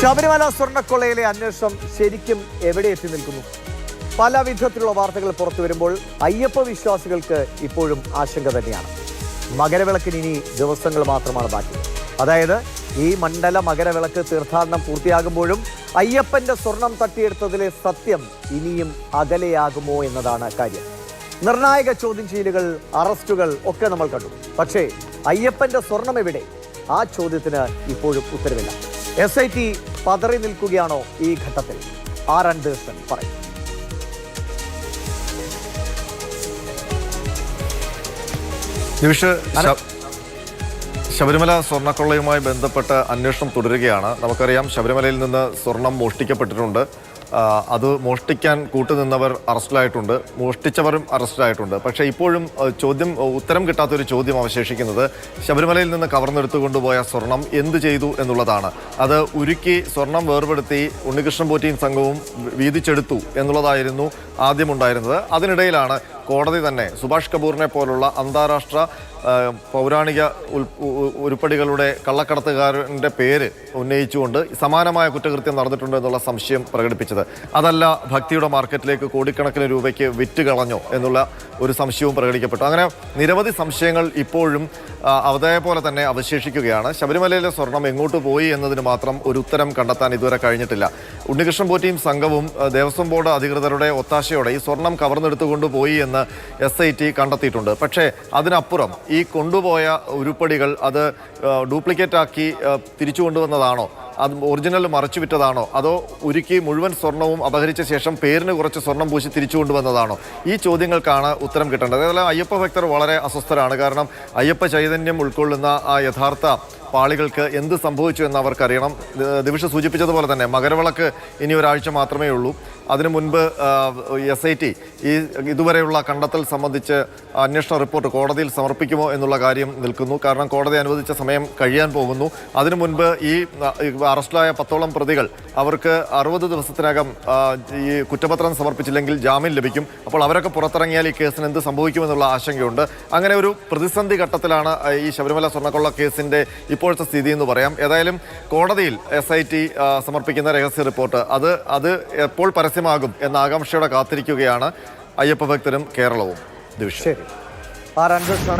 ശബരിമല സ്വർണക്കൊള്ളയിലെ അന്വേഷണം ശരിക്കും എവിടെ എത്തി നിൽക്കുന്നു? പല വിധത്തിലുള്ള വാർത്തകൾ പുറത്തു വരുമ്പോൾ അയ്യപ്പ വിശ്വാസികൾക്ക് ഇപ്പോഴും ആശങ്ക തന്നെയാണ്. മകരവിളക്കിന് ഇനി ദിവസങ്ങൾ മാത്രമാണ് ബാക്കി. അതായത് ഈ മണ്ഡല മകരവിളക്ക് തീർത്ഥാടനം പൂർത്തിയാകുമ്പോഴും അയ്യപ്പന്റെ സ്വർണം തട്ടിയെടുത്തതിലെ സത്യം ഇനിയും അകലെയാകുമോ എന്നതാണ് കാര്യം. നിർണായക ചോദ്യം ചെയ്യലുകൾ അറസ്റ്റുകൾ ഒക്കെ നമ്മൾ കണ്ടു. പക്ഷേ അയ്യപ്പന്റെ സ്വർണം എവിടെ? ആ ചോദ്യത്തിന് ഇപ്പോഴും ഉത്തരവില്ല. എസ് ഐ ടി പതറി നിൽക്കുകയാണോ ഈ ഘട്ടത്തിൽ? ആർ ആൻഡേഴ്സൺ പറയും. നിമിഷ് ശബരിമല സ്വർണക്കൊള്ളയുമായി ബന്ധപ്പെട്ട് അന്വേഷണം തുടരുകയാണ്. നമുക്കറിയാം ശബരിമലയിൽ നിന്ന് സ്വർണം മോഷ്ടിക്കപ്പെട്ടിട്ടുണ്ട്. അത് മോഷ്ടിക്കാൻ കൂട്ടുനിന്നവർ അറസ്റ്റിലായിട്ടുണ്ട്. മോഷ്ടിച്ചവരും അറസ്റ്റിലായിട്ടുണ്ട്. പക്ഷേ ഇപ്പോഴും ചോദ്യം ഉത്തരം കിട്ടാത്തൊരു ചോദ്യം അവശേഷിക്കുന്നത് ശബരിമലയിൽ നിന്ന് കവർന്നെടുത്തു കൊണ്ടുപോയ സ്വർണം എന്ത് ചെയ്തു എന്നുള്ളതാണ്. അത് ഉരുക്കി സ്വർണം വേർപെടുത്തി ഉണ്ണികൃഷ്ണൻ പോറ്റിയും സംഘവും വീതിച്ചെടുത്തു എന്നുള്ളതായിരുന്നു ആദ്യമുണ്ടായിരുന്നത് അതിനിടയിലാണ് കോടതി തന്നെ സുഭാഷ് കപൂറിനെ പോലുള്ള അന്താരാഷ്ട്ര പൗരാണിക ഉരുപ്പടികളുടെ കള്ളക്കടത്തുകാരന്റെ പേര് ഉന്നയിച്ചുകൊണ്ട് സമാനമായ കുറ്റകൃത്യം നടന്നിട്ടുണ്ട് എന്നുള്ള സംശയം പ്രകടിപ്പിച്ചത്. അതല്ല ഭക്തിയുടെ മാർക്കറ്റിലേക്ക് കോടിക്കണക്കിന് രൂപയ്ക്ക് വിറ്റ് കളഞ്ഞോ എന്നുള്ള ഒരു സംശയവും പ്രകടിക്കപ്പെട്ടു. അങ്ങനെ നിരവധി സംശയങ്ങൾ ഇപ്പോഴും അതേപോലെ തന്നെ അവശേഷിക്കുകയാണ്. ശബരിമലയിലെ സ്വർണം എങ്ങോട്ട് പോയി എന്നതിന് മാത്രം ഒരു ഉത്തരം കണ്ടെത്താൻ ഇതുവരെ കഴിഞ്ഞിട്ടില്ല. ഉണ്ണികൃഷ്ണൻ പോറ്റിയും സംഘവും ദേവസ്വം ബോർഡ് അധികൃതരുടെ ഒത്താശയോടെ ഈ സ്വർണം കവർന്നെടുത്തുകൊണ്ട് പോയി എന്ന് എസ് ഐ ടി കണ്ടെത്തിയിട്ടുണ്ട്. പക്ഷേ അതിനപ്പുറം ഈ കൊണ്ടുപോയ ഉരുപ്പടികൾ അത് ഡ്യൂപ്ലിക്കേറ്റ് ആക്കി തിരിച്ചു കൊണ്ടുവന്നതാണോ? അത് ഒറിജിനൽ മറച്ചു വിറ്റതാണോ? അതോ ഉരുക്കി മുഴുവൻ സ്വർണവും അപഹരിച്ച ശേഷം പേരിന് കുറച്ച് സ്വർണം പൂശി തിരിച്ചു കൊണ്ടുവന്നതാണോ? ഈ ചോദ്യങ്ങൾക്കാണ് ഉത്തരം കിട്ടേണ്ടത്. അതേപോലെ അയ്യപ്പ ഭക്തർ വളരെ അസ്വസ്ഥരാണ്. കാരണം അയ്യപ്പ ചൈതന്യം ഉൾക്കൊള്ളുന്ന ആ യഥാർത്ഥ പാളികൾക്ക് എന്ത് സംഭവിച്ചു എന്ന് അവർക്കറിയണം. ദിവിഷ സൂചിപ്പിച്ചതുപോലെ തന്നെ മകരവിളക്ക് ഇനി ഒരാഴ്ച മാത്രമേ ഉള്ളൂ. അതിനു മുൻപ് എസ് ഐ ടി ഈ ഇതുവരെയുള്ള കണ്ടെത്തൽ സംബന്ധിച്ച് അന്വേഷണ റിപ്പോർട്ട് കോടതിയിൽ സമർപ്പിക്കുമോ എന്നുള്ള കാര്യം നിൽക്കുന്നു. കാരണം കോടതി അനുവദിച്ച സമയം കഴിയാൻ പോകുന്നു. അതിനു മുൻപ് ഈ അറസ്റ്റിലായ പത്തോളം പ്രതികൾ അവർക്ക് അറുപത് ദിവസത്തിനകം ഈ കുറ്റപത്രം സമർപ്പിച്ചില്ലെങ്കിൽ ജാമ്യം ലഭിക്കും. അപ്പോൾ അവരൊക്കെ പുറത്തിറങ്ങിയാൽ ഈ കേസിന് എന്ത് സംഭവിക്കുമെന്നുള്ള ആശങ്കയുണ്ട്. അങ്ങനെ ഒരു പ്രതിസന്ധി ഘട്ടത്തിലാണ് ഈ ശബരിമല സ്വർണക്കൊള്ള കേസിന്റെ ഇപ്പോഴത്തെ സ്ഥിതി എന്ന് പറയാം. ഏതായാലും കോടതിയിൽ എസ് സമർപ്പിക്കുന്ന രഹസ്യ റിപ്പോർട്ട് അത് അത് എപ്പോൾ പരസ്യമാകും എന്ന ആകാംക്ഷയോടെ കാത്തിരിക്കുകയാണ് അയ്യപ്പ ഭക്തരും കേരളവും. ശരി.